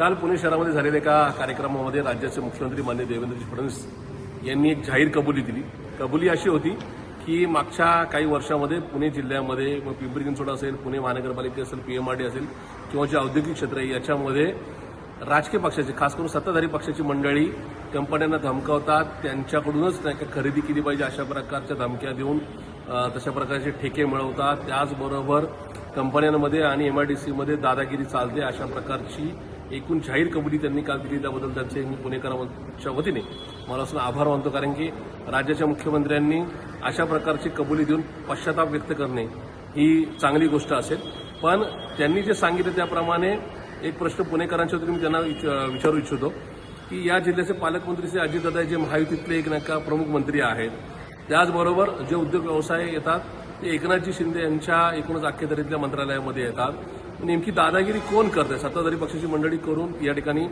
काल पुणे शहरामध्ये झालेल्या एका कार्यक्रमामध्ये राज्याचे मुख्यमंत्री मान्य देवेंद्रजी फडणवीस यांनी एक जाहीर कबुली दिली. कबुली अशी होती की मागच्या काही वर्षामध्ये पुणे जिल्ह्यामध्ये मग पिंपरी चिंचवड असेल पुणे महानगरपालिका असेल पीएमआरडी असेल किंवा जे औद्योगिक क्षेत्र आहे याच्यामध्ये राजकीय पक्षाची खास करून सत्ताधारी पक्षाची मंडळी कंपन्यांना धमकावतात. त्यांच्याकडूनच नाही का खरेदी केली पाहिजे अशा प्रकारच्या धमक्या देऊन तशा प्रकारचे ठेके मिळवतात. त्याचबरोबर कंपन्यांमध्ये आणि एमआयडीसीमध्ये दादागिरी चालते अशा प्रकारची एकूण जाहीर कबुली त्यांनी काल दिली. त्याबद्दल त्यांचे मी पुणेकरांच्या वतीने मला असं आभार मानतो कारण की राज्याच्या मुख्यमंत्र्यांनी अशा प्रकारची कबुली देऊन पश्चाताप व्यक्त करणे ही चांगली गोष्ट असेल. पण त्यांनी जे सांगितलं त्याप्रमाणे एक प्रश्न पुणेकरांच्या वतीने मी त्यांना विचारू इच्छितो की या जिल्ह्याचे पालकमंत्री श्री अजितदादा जे महायुतीतले एक नाही प्रमुख मंत्री आहेत त्याचबरोबर जे उद्योग व्यवसाय येतात ते एकनाथजी शिंदे यांच्या एकूणच अखत्यारीतल्या मंत्रालयामध्ये येतात. नेमकी दादागिरी कोण करत आहे सत्ताधारी पक्षाची मंडळी करून या ठिकाणी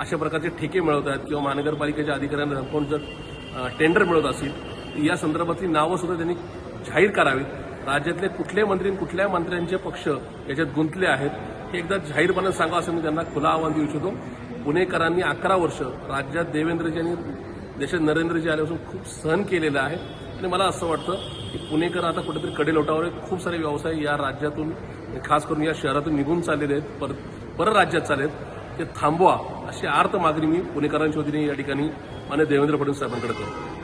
अशा प्रकारचे ठेके मिळवत आहेत किंवा महानगरपालिकेच्या अधिकाऱ्यांना धमकावून जर टेंडर मिळत असतील या संदर्भातली नावं सुद्धा त्यांनी जाहीर करावीत. राज्यातले कुठले मंत्री कुठल्या मंत्र्यांचे पक्ष याच्यात गुंतले आहेत हे एकदा जाहीरपणे सांगा असं मी त्यांना खुला आव्हान देऊ इच्छितो. पुणेकरांनी अकरा वर्ष राज्यात देवेंद्रजी आणि देशात नरेंद्रजी आल्यापासून खूप सहन केलेलं आहे. आणि मला असं वाटतं की पुणेकर आता कुठेतरी कडेलोटावर खूप सारे व्यवसाय या राज्यातून खास करून या शहरातून निघून चाललेले आहेत. पर परराज्यात चालले आहेत ते थांबवा अशी आर्त मागणी मी पुणेकरांच्या वतीने या ठिकाणी मान्य देवेंद्र फडणवीस साहेबांकडे करतो.